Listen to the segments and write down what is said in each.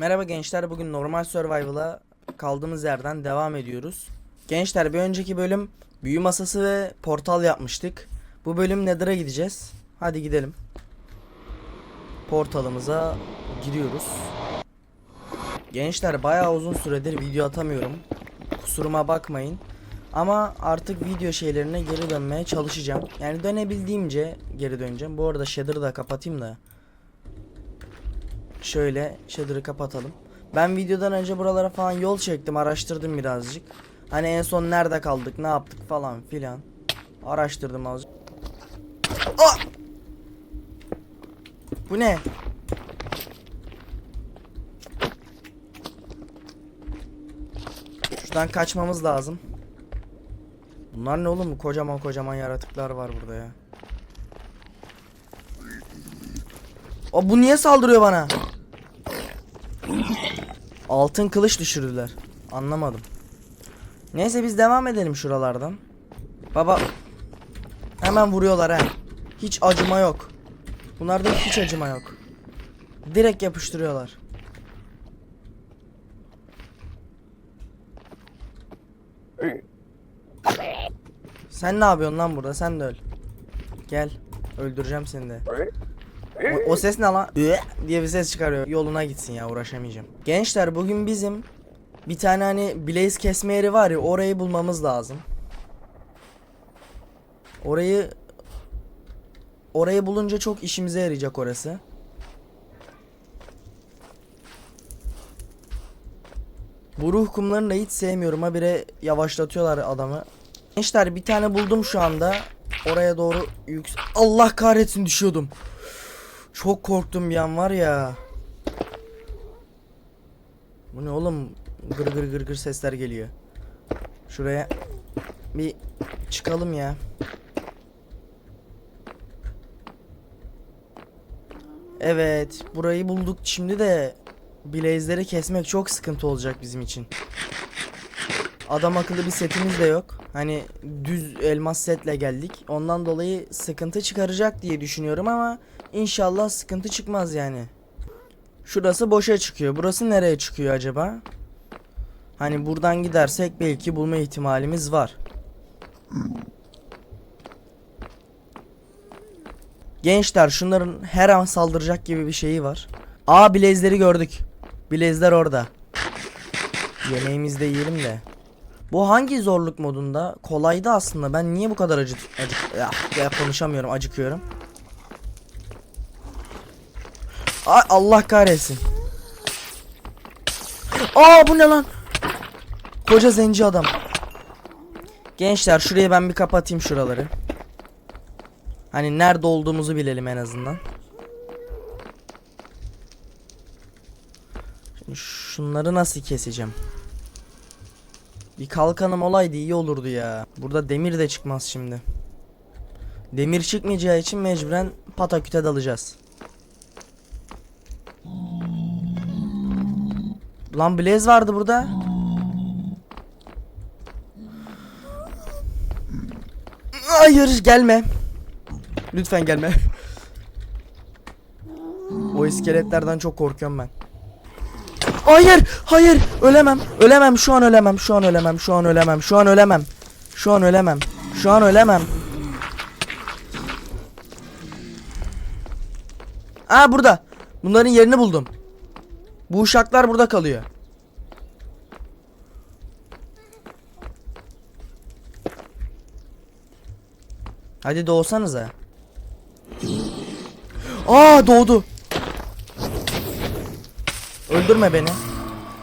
Merhaba gençler bugün normal survival'a kaldığımız yerden devam ediyoruz. Gençler bir önceki bölüm büyü masası ve portal yapmıştık. Bu bölüm Nether'a gideceğiz. Hadi gidelim. Portalımıza giriyoruz. Gençler bayağı uzun süredir video atamıyorum. Kusuruma bakmayın. Ama artık video şeylerine geri dönmeye çalışacağım. Yani dönebildiğimce geri döneceğim. Bu arada shader'ı da kapatayım da. Şöyle shader'ı kapatalım. Ben videodan önce buralara falan yol çektim, araştırdım birazcık. Hani en son nerede kaldık, ne yaptık falan filan. Araştırdım azıcık. Aa! Bu ne? Şuradan kaçmamız lazım. Bunlar ne oğlum? Kocaman kocaman yaratıklar var burada ya. O bu niye saldırıyor bana? Altın kılıç düşürdüler. Anlamadım. Neyse biz devam edelim şuralardan. Baba hemen vuruyorlar ha. Hiç acıma yok. Bunlarda hiç acıma yok. Direkt yapıştırıyorlar. Sen ne yapıyorsun lan burada? Sen de öl. Gel. Öldüreceğim seni de. O, ses ne lan? Diye bir ses çıkarıyor. Yoluna gitsin ya uğraşamayacağım. Gençler bugün bizim bir tane hani Blaze kesme yeri var ya orayı bulmamız lazım. Orayı orayı bulunca çok işimize yarayacak orası. Bu ruh kumlarını da hiç sevmiyorum. Habire yavaşlatıyorlar adamı. Gençler bir tane buldum şu anda. Oraya doğru yüks... Allah kahretsin düşüyordum. Çok korktum bir an var ya. Bu ne oğlum? Gır gır gır gır sesler geliyor. Şuraya bir çıkalım ya. Evet, burayı bulduk. Şimdi de Blaze'leri kesmek çok sıkıntı olacak bizim için. Adam akıllı bir setimiz de yok. Hani düz elmas setle geldik. Ondan dolayı sıkıntı çıkaracak diye düşünüyorum ama inşallah sıkıntı çıkmaz yani. Şurası boşa çıkıyor. Burası nereye çıkıyor acaba? Hani buradan gidersek belki bulma ihtimalimiz var. Gençler şunların her an saldıracak gibi bir şeyi var. Aa bilezleri gördük. Bilezler orada. Yemeğimizi de yiyelim de. Bu hangi zorluk modunda? Kolaydı aslında. Ben niye bu kadar acı, acı ya, ya konuşamıyorum, acıkıyorum. Ay Allah kahretsin. Aa bu ne lan? Koca zenci adam. Gençler şurayı ben bir kapatayım şuraları. Hani nerede olduğumuzu bilelim en azından. Şimdi şunları nasıl keseceğim? Bir kalkanım olaydı iyi olurdu ya. Burada demir de çıkmaz şimdi. Demir çıkmayacağı için mecburen pataküte dalacağız. Lan Blaze vardı burada. Hayır gelme. Lütfen gelme. o iskeletlerden çok korkuyorum ben. Hayır, hayır, ölemem, ölemem, şu an ölemem, şu an ölemem, şu an ölemem, şu an ölemem, şu an ölemem, şu an ölemem. Aa burada. Bunların yerini buldum. Bu uşaklar burada kalıyor. Hadi doğsanıza. Aa doğdu. Öldürme beni.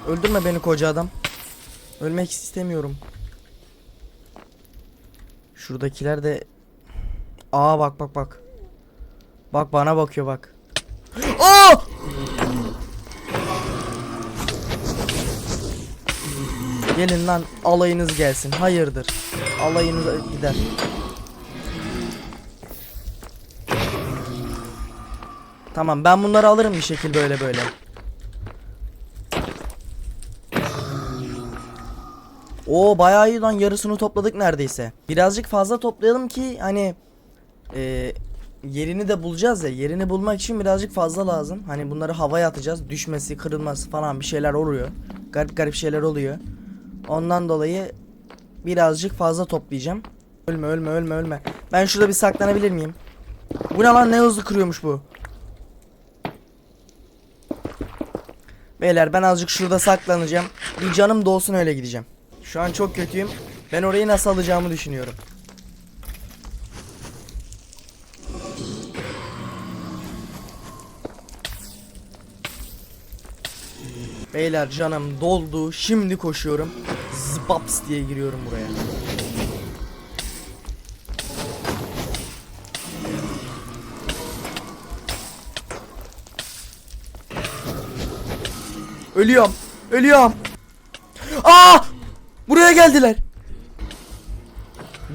Öldürme beni koca adam. Ölmek istemiyorum. Şuradakiler de Aa bak bak bak. Bak bana bakıyor bak. Aa! Gelin lan alayınız gelsin. Hayırdır? Alayınız gider. Tamam ben bunları alırım bir şekil böyle böyle. Oo bayağı iyi lan yarısını topladık neredeyse. Birazcık fazla toplayalım ki hani e, yerini de bulacağız ya. Yerini bulmak için birazcık fazla lazım. Hani bunları havaya atacağız. Düşmesi, kırılması falan bir şeyler oluyor. Garip garip şeyler oluyor. Ondan dolayı birazcık fazla toplayacağım. Ölme ölme ölme ölme. Ben şurada bir saklanabilir miyim? Bu ne lan ne hızlı kırıyormuş bu. Beyler ben azıcık şurada saklanacağım. Bir canım dolsun öyle gideceğim. Şu an çok kötüyüm. Ben orayı nasıl alacağımı düşünüyorum. Beyler canım doldu. Şimdi koşuyorum. Zıpaps diye giriyorum buraya. Ölüyorum. Ölüyorum. Aa! Buraya geldiler.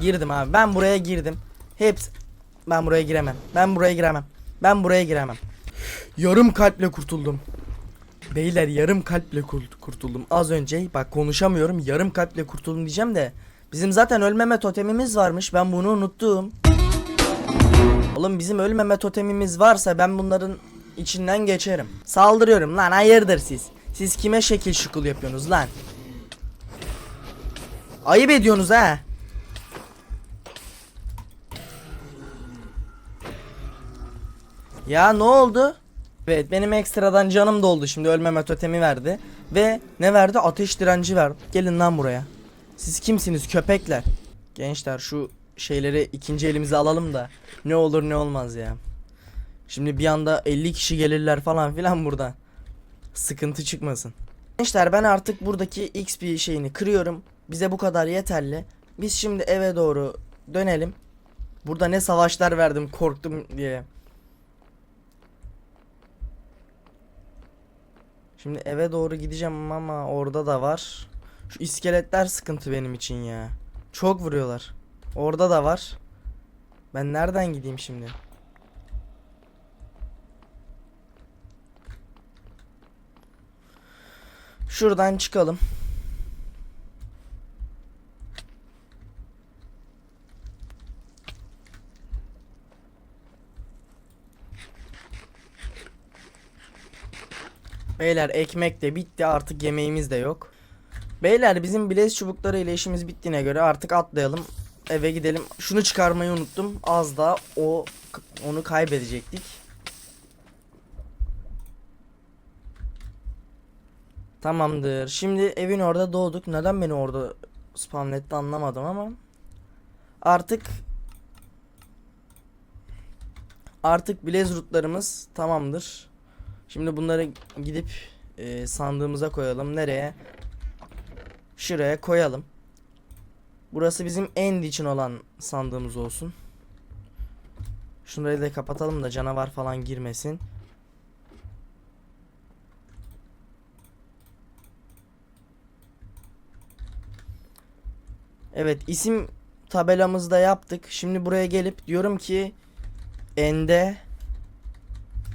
Girdim abi. Ben buraya girdim. Hepsi ben buraya giremem. Ben buraya giremem. Ben buraya giremem. Yarım kalple kurtuldum. Beyler yarım kalple kurt- kurtuldum. Az önce bak konuşamıyorum. Yarım kalple kurtuldum diyeceğim de bizim zaten ölmeme totemimiz varmış. Ben bunu unuttum. Oğlum bizim ölmeme totemimiz varsa ben bunların içinden geçerim. Saldırıyorum lan hayırdır siz? Siz kime şekil şukul yapıyorsunuz lan? Ayıp ediyorsunuz ha. Ya ne oldu? Evet benim ekstradan canım doldu şimdi ölmeme totemi verdi. Ve ne verdi? Ateş direnci verdi. Gelin lan buraya. Siz kimsiniz köpekler? Gençler şu şeyleri ikinci elimize alalım da ne olur ne olmaz ya. Şimdi bir anda 50 kişi gelirler falan filan burada. Sıkıntı çıkmasın. Gençler ben artık buradaki XP şeyini kırıyorum. Bize bu kadar yeterli. Biz şimdi eve doğru dönelim. Burada ne savaşlar verdim korktum diye. Şimdi eve doğru gideceğim ama orada da var. Şu iskeletler sıkıntı benim için ya. Çok vuruyorlar. Orada da var. Ben nereden gideyim şimdi? Şuradan çıkalım. Beyler ekmek de bitti artık yemeğimiz de yok. Beyler bizim bilez çubukları ile işimiz bittiğine göre artık atlayalım. Eve gidelim. Şunu çıkarmayı unuttum. Az da o onu kaybedecektik. Tamamdır. Şimdi evin orada doğduk. Neden beni orada spamletti anlamadım ama. Artık Artık bilez rutlarımız tamamdır. Şimdi bunları gidip e, sandığımıza koyalım. Nereye? Şuraya koyalım. Burası bizim end için olan sandığımız olsun. Şunları da kapatalım da canavar falan girmesin. Evet isim tabelamızda yaptık. Şimdi buraya gelip diyorum ki ende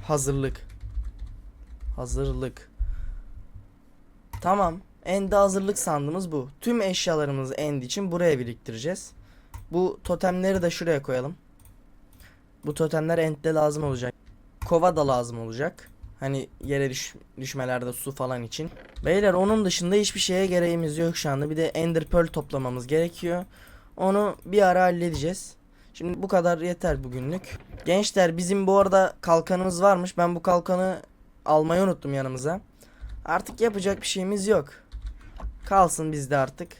hazırlık. Hazırlık. Tamam. Ende hazırlık sandığımız bu. Tüm eşyalarımızı end için buraya biriktireceğiz. Bu totemleri de şuraya koyalım. Bu totemler endde lazım olacak. Kova da lazım olacak. Hani yere düş düşmelerde su falan için. Beyler onun dışında hiçbir şeye gereğimiz yok şu anda. Bir de Ender Pearl toplamamız gerekiyor. Onu bir ara halledeceğiz. Şimdi bu kadar yeter bugünlük. Gençler bizim bu arada kalkanımız varmış. Ben bu kalkanı almayı unuttum yanımıza. Artık yapacak bir şeyimiz yok. Kalsın bizde artık.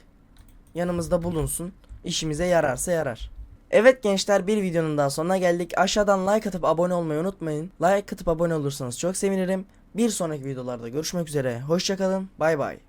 Yanımızda bulunsun. İşimize yararsa yarar. Evet gençler bir videonun daha sonuna geldik. Aşağıdan like atıp abone olmayı unutmayın. Like atıp abone olursanız çok sevinirim. Bir sonraki videolarda görüşmek üzere. Hoşçakalın. Bay bay.